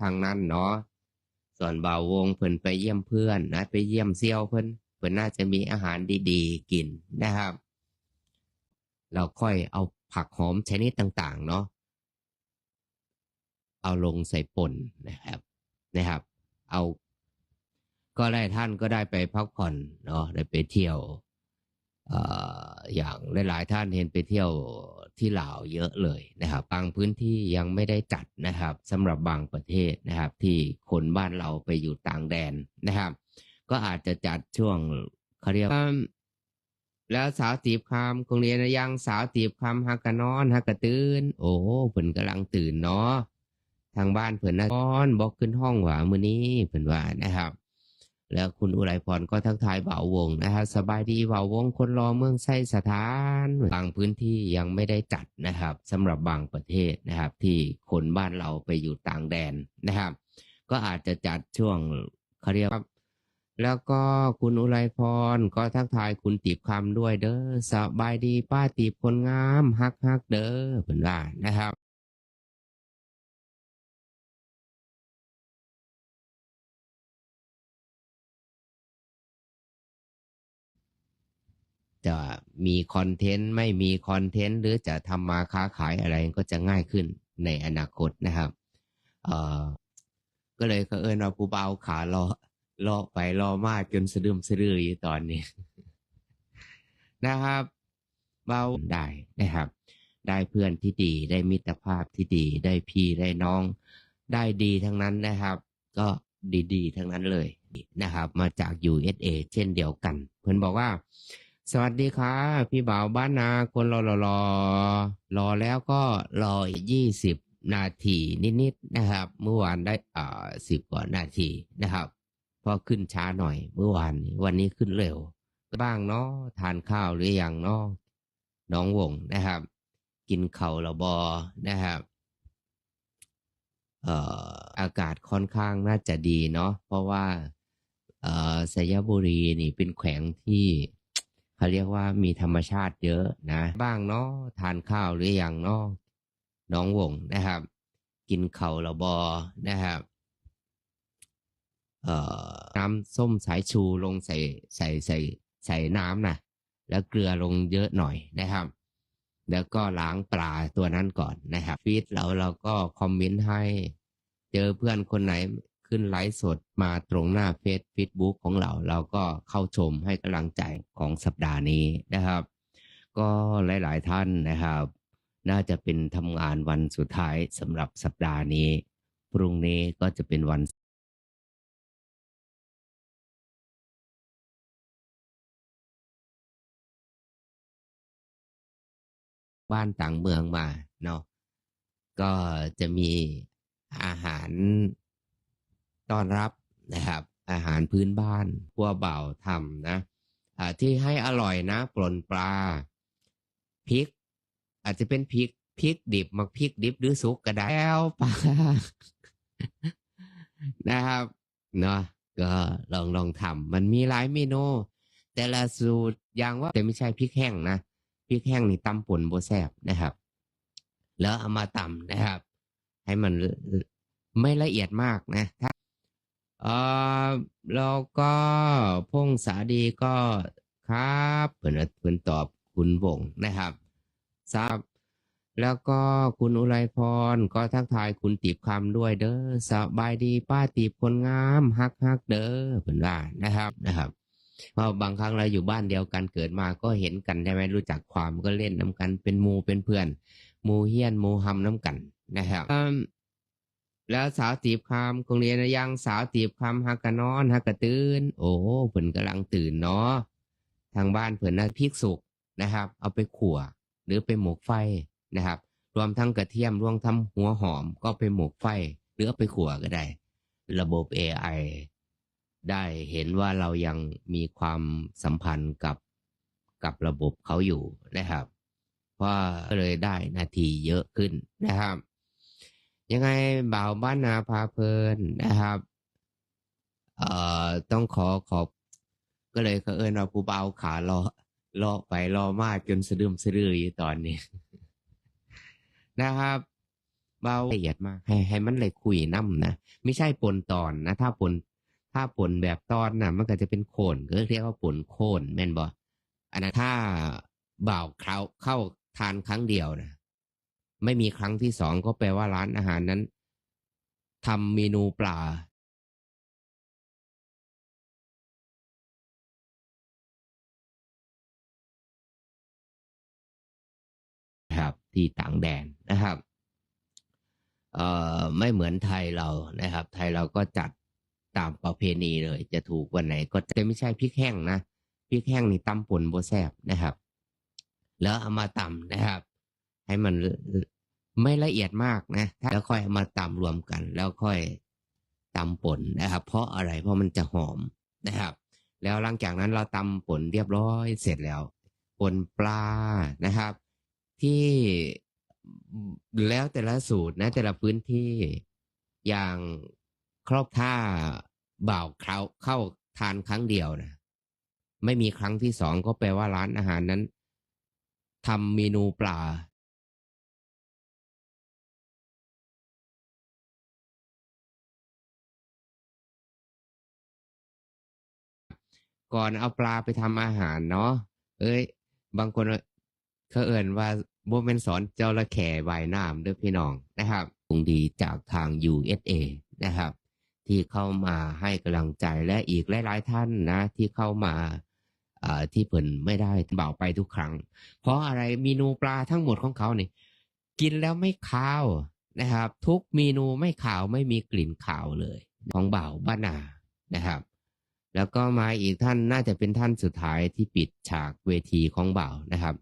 ทางนั้นเนาะส่วนบ่าววงเพิ่นไปเยี่ยมเพื่อนนะไปเยี่ยมเซี่ยวเพิ่นเพิ่นน่าจะมีอาหารดีๆ กินนะครับ เราค่อยเอาผักหอมชนิดต่างๆ เนาะเอาลงใส่ป่นนะครับนะครับ เอา ก็ได้ท่านก็ได้ไปพักผ่อนเนาะได้ไปเที่ยวเอ่ออย่างหลายๆท่านเห็นไปเที่ยว ที่ลาวเยอะเลยนะครับ บางพื้นที่ยังไม่ได้จัดนะครับสำหรับบางประเทศนะครับ ที่คนบ้านเราไปอยู่ต่างแดนนะครับ ก็อาจจะจัดช่วงเขาเรียกว่าแล้วสาวตีบคำคงเรียนยังสาวตีบคำฮักกะนอนฮักกะตื่น โอ้เพิ่นกำลังตื่นเนาะทางบ้านเพิ่นนะนอนบอกขึ้นห้องว่ามื้อนี้เพิ่นว่านะครับ แล้วคุณอุไรพรก็ทักทายเบาวงนะครับสบายดีเบาวงคนรอเมืองไส้สถาน บางพื้นที่ยังไม่ได้จัดนะครับสำหรับบางประเทศนะครับ ที่คนบ้านเราไปอยู่ต่างแดนนะครับ ก็อาจจะจัดช่วงเขาเรียกว่าแล้วก็คุณอุไรพรก็ทักทายคุณตีบคำด้วยเด้อสบายดีป้าตีบคนงามฮักฮักเด้อเพิ่นว่านะครับ จะมีคอนเทนต์ไม่มีคอนเทนต์หรือจะทำมาค้าขายอะไรก็จะง่ายขึ้นในอนาคตนะครับเอ่อก็เลยเขาเอิญว่าผู้เบาขารอรอไปรอมาจนสะดึมสะดืออยู่ตอนนี้ นะครับ เบาได้นะครับ ได้เพื่อนที่ดีได้มิตรภาพที่ดีได้พี่ได้น้อง ได้ดีทั้งนั้นนะครับ ก็ดีๆ ทั้งนั้นเลยนะครับ มาจาก USA เช่นเดียวกัน เพื่อนบอกว่า สวัสดีค่ะ พี่บ่าวบ้านนาคนรอรอรอรอแล้วก็รออีกยี่สิบนาทีนิดๆนะครับ เมื่อวานได้อ่าสิบกว่านาทีนะครับเพอขึ้นช้าหน่อย เมื่อวานวันนี้ขึ้นเร็ว บ้างเนาะทานข้าวหรือยังเนาะน้องวงนะครับ กินเข่าวระบอนะครับเอ่ออากาศค่อนข้างน่าจะดีเนาะเพราะว่าเอ่อสยบุรีนี่เป็นแขวงที่ เขาเรียกว่ามีธรรมชาติเยอะนะ บ้างเนาะทานข้าวหรืออยังเนาะน้องวงนะครับ กินเข่าวระบอนะครับเอ่อน้ำส้มสายชูลงใส่ใส่ใส่ใส่น้ำนะแล้วเกลือลงเยอะหน่อยนะครับ แล้วก็ล้างปลาตัวนั้นก่อนนะครับฟีดเราเราก็คอมเมนต์ให้ เจอเพื่อนคนไหน ขึ้นไลฟ์สดมาตรงหน้าเฟซเฟซบุ๊กของเรา เราก็เข้าชมให้กำลังใจของสัปดาห์นี้นะครับ ก็หลาย ๆ ท่านนะครับ น่าจะเป็นทำงานวันสุดท้ายสำหรับสัปดาห์นี้ พรุ่งนี้ก็จะเป็นวันบ้านต่างเมืองมาเนาะก็จะมีอาหาร ต้อนรับนะครับ อาหารพื้นบ้านพัวเบ่าทำนะที่ให้อร่อยนะปลนปลาพริก อาจจะเป็นพริกพริกดิบมักพริกดิบหรือสุกก็ได้แล้วปลานะครับเนาะก็ลองลองทำมันมีหลายเมนู แต่ละสูตรอย่างว่าแต่ไม่ใช่พริกแห้งนะพริกแห้งนี่ตำป่นโบแซบนะครับ แล้วเอามาตำนะครับ ให้มันไม่ละเอียดมากนะ ถ้า ออแล้วก็พงษาดีก็ครับเพื่อนเพื่อนตอบคุณวงนะครับทราบแล้วก็คุณอุไรพรก็ทักทายคุณตีบคำด้วยเด้อสบายดีป้าตีบคนงามฮักฮักเด้อเพื่อนว่านะครับนะครับเพราะบางครั้งเราอยู่บ้านเดียวกันเกิดมาก็เห็นกันใช่ไหมรู้จักความก็เล่นน้ำกันเป็นมูเป็นเพื่อนมูเฮียนมูหำน้ำกันนะครับ แล้วสาวตีบคำคงเรียนยังสาวตีบคำฮักกะนอนฮักกะตื่น โอ้เพิ่นกำลังตื่นเนาะทางบ้านเพิ่นน่ะพริกสุกนะครับ เอาไปขั่วหรือไปหมกไฟนะครับ รวมทั้งกระเทียมรวมทั้งหัวหอมก็ไปหมกไฟ หรือไปขั่วก็ได้ ระบบ AI ได้เห็นว่าเรายังมีความสัมพันธ์กับกับระบบเขาอยู่นะครับเพราะเลยได้นาทีเยอะขึ้นนะครับ ยังไงบ่าวบ้านนาพาเพลินนะครับ เอ่อต้องขอขอบ ก็เลยเขเอิญว่าผู้เบาขารอรอไปรอมาจนสะดึมสะดืออยู่ตอนนี้ นะครับเบาละเอียดมากให้ให้มันเลยคุยน้ำนะไม่ใช่ปนตอนนะ ถ้าปนถ้าปนแบบตอนน่ะมันก็จะเป็นโคนก็เรียกว่าปนโคนแม่นบ่อันนั้นถ้าบ่าวเข้าเข้าทานครั้งเดียวนะ ไม่มีครั้งที่สองก็แปลว่าร้านอาหารนั้นทำเมนูปลานะครับที่ต่างแดนนะครับเอ่อไม่เหมือนไทยเรานะครับ ไทยเราก็จัดตามประเพณีเลย จะถูกวันไหนก็จะไม่ใช่พริกแห้งนะพริกแห้งนี่ตำป่นโบแซบนะครับ แล้วเอามาตำนะครับ ให้มัน ไม่ละเอียดมากนะแล้วค่อยมาตำรวมกัน แล้วค่อยตำป่นนะครับ เพราะอะไรเพราะมันจะหอมนะครับ แล้วหลังจากนั้นเราตำป่นเรียบร้อยเสร็จแล้วป่นปลานะครับ ที่แล้วแต่ละสูตรนะ แต่ละพื้นที่อย่างครอบท่าบ่าวเขาเข้าทานครั้งเดียวนะไม่มีครั้งที่สองก็แปลว่าร้านอาหารนั้นทำเมนูปลา ก่อนเอาปลาไปทำอาหารเนาะเอ้ย บางคนเขาเอ่นว่าโบเมนสอนเจ้าละแข่วายน้ำด้อพี่น้องนะครับคงดีจากทาง USA นะครับ ที่เข้ามาให้กำลังใจและอีกหลาย ๆ ท่านนะ ที่เข้ามาที่เพิ่นไม่ได้เบาไปทุกครั้ง เพราะอะไรเมนูปลาทั้งหมดของเขานี่กินแล้วไม่คาวนะครับ ทุกเมนูไม่ขาวไม่มีกลิ่นขาวเลย ของบ่าวบ้านานะครับ แล้วก็มาอีกท่านน่าจะเป็นท่านสุดท้ายที่ปิดฉากเวทีของบ่าวนะครับ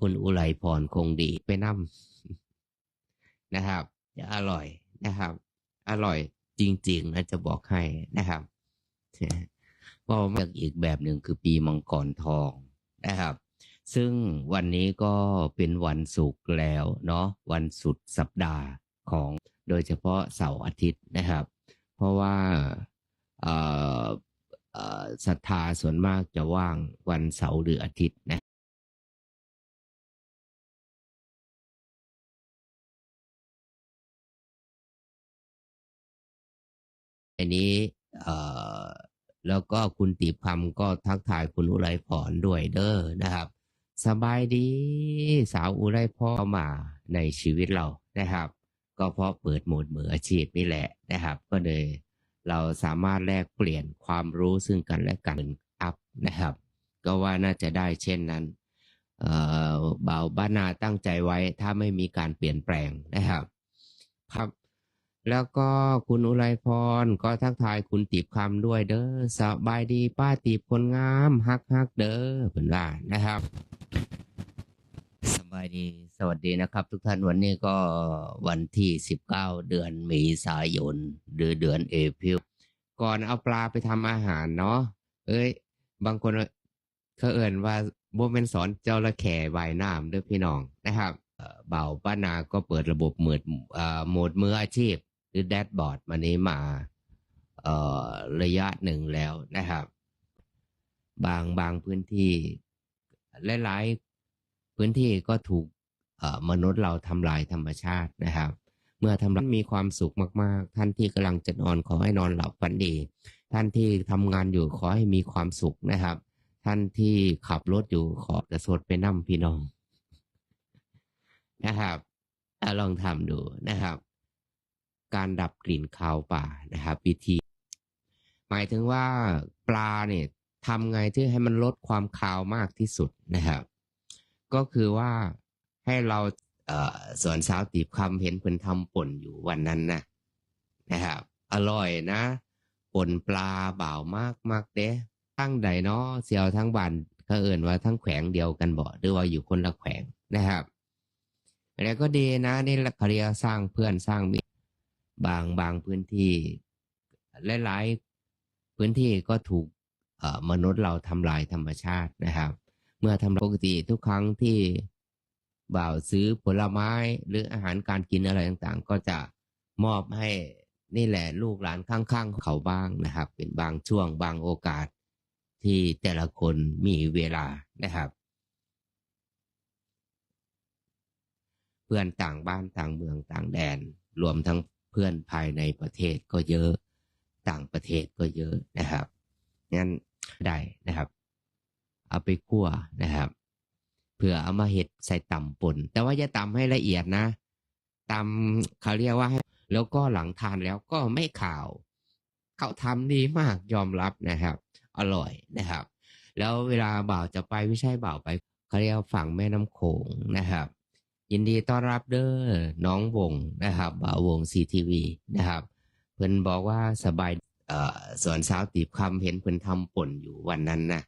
คุณอุไรพรคงดีไปนั่มนะครับอร่อยนะครับ อร่อยจริงๆนะจะบอกให้นะครับว่ามาอีกแบบหนึ่งคือปีมังกรทองนะครับ ซึ่งวันนี้ก็เป็นวันศุกร์แล้วเนาะวันสุดสัปดาห์ของโดยเฉพาะเสาร์อาทิตย์นะครับ เพราะว่า ศรัทธาส่วนมากจะว่างวันเสาร์หรืออาทิตย์นะอันนี้เอ่อแล้วก็คุณตีบคำก็ทักทายคุณอุไรพรด้วยเด้อนะครับ สบายดีสาวอุไรพรเข้ามาในชีวิตเรานะครับ ก็เพราะเปิดโหมดมืออาชีพนี่แหละนะครับ ก็เลย เราสามารถแลกเปลี่ยนความรู้ซึ่งกันและกันอัพนะครับ ก็ว่าน่าจะได้เช่นนั้นเบาบ้านนาตั้งใจไว้ถ้าไม่มีการเปลี่ยนแปลงนะครับครับ แล้วก็คุณอุไรพรก็ทักทายคุณตีบคำด้วยเด้อสบายดีป้าตีบคนงามฮักฮักเด้อเพิ่นว่านะครับ สบายดีสวัสดีนะครับ ทุกท่านวันนี้ก็วันที่สิบเก้าเดือนเมษายนหรือเดือนเอพิลก่อนเอาปลาไปทำอาหารเนาะเอ้ย บางคนเขาเอ่นว่าโบเมนสอนเจ้าละแข่วายน้ำด้อพี่น้องนะครับเบาป้านาก็เปิดระบบหมือดเอ่อโหมดมืออาชีพ หรือแดชบอร์ดมานี้มาเออระยะหนึ่งแล้วนะครับ บางบางพื้นที่หลาย พื้นที่ก็ถูกมนุษย์เราทำลายธรรมชาตินะครับ เมื่อทำลายมีความสุขมากๆ ท่านที่กำลังจะนอนขอให้นอนหลับฝันดี ท่านที่ทำงานอยู่ขอให้มีความสุขนะครับ ท่านที่ขับรถอยู่ขอกระสดไปนั่มพี่น้องนะครับอลองทำดูนะครับ การดับกลิ่นคาวป่านะครับวิธี หมายถึงว่าปลาเนี่ยทำไงที่ให้มันลดความคาวมากที่สุดนะครับ ก็คือว่าให้เราเอ่อสวนสาวตีบคำเห็นเพิ่นทำป่นอยู่วันนั้นนะนะครับ อร่อยนะป่นปลาบ่าวมากมากเด้ทั้งใดเนาะเสียวทั้งบ้านเขาเอ่นว่าทั้งแขวงเดียวกันบ่หรือว่าอยู่คนละแขวงนะครับ แล้วก็ดีนะนี่ละเขาเรียสร้างเพื่อนสร้างมิตรบางบางพื้นที่หลายๆพื้นที่ก็ถูกมนุษย์เราทำลายธรรมชาตินะครับ เมื่อทำปกติทุกครั้งที่บ่าวซื้อผลไม้หรืออาหารการกินอะไรต่างๆ ก็จะมอบให้นี่แหละลูกหลานข้างๆ เขาบ้างนะครับ เป็นบางช่วงบางโอกาสที่แต่ละคนมีเวลานะครับ เพื่อนต่างบ้านต่างเมืองต่างแดน รวมทั้งเพื่อนภายในประเทศก็เยอะ ต่างประเทศก็เยอะนะครับงั้นได้นะครับ เอาไปคั่วนะครับเพื่อเอามาเห็ดใส่ตำป่น แต่ว่าอย่าตำให้ละเอียดนะตำเขาเรียกว่าให้แล้วก็หลังทานแล้วก็ไม่ข่าว เขาทำดีมากยอมรับนะครับ อร่อยนะครับ แล้วเวลาบ่าวจะไปไม่ใช่บ่าวไปเขาเรียกฝั่งแม่น้ำโขงนะครับ ยินดีต้อนรับเด้อน้องวงนะครับบ่าววงซีทีวีนะครับ เพิ่นบอกว่าสบายเอ่อสวนสาวตีบคำเห็นเพิ่นทำป่นอยู่วันนั้นนะ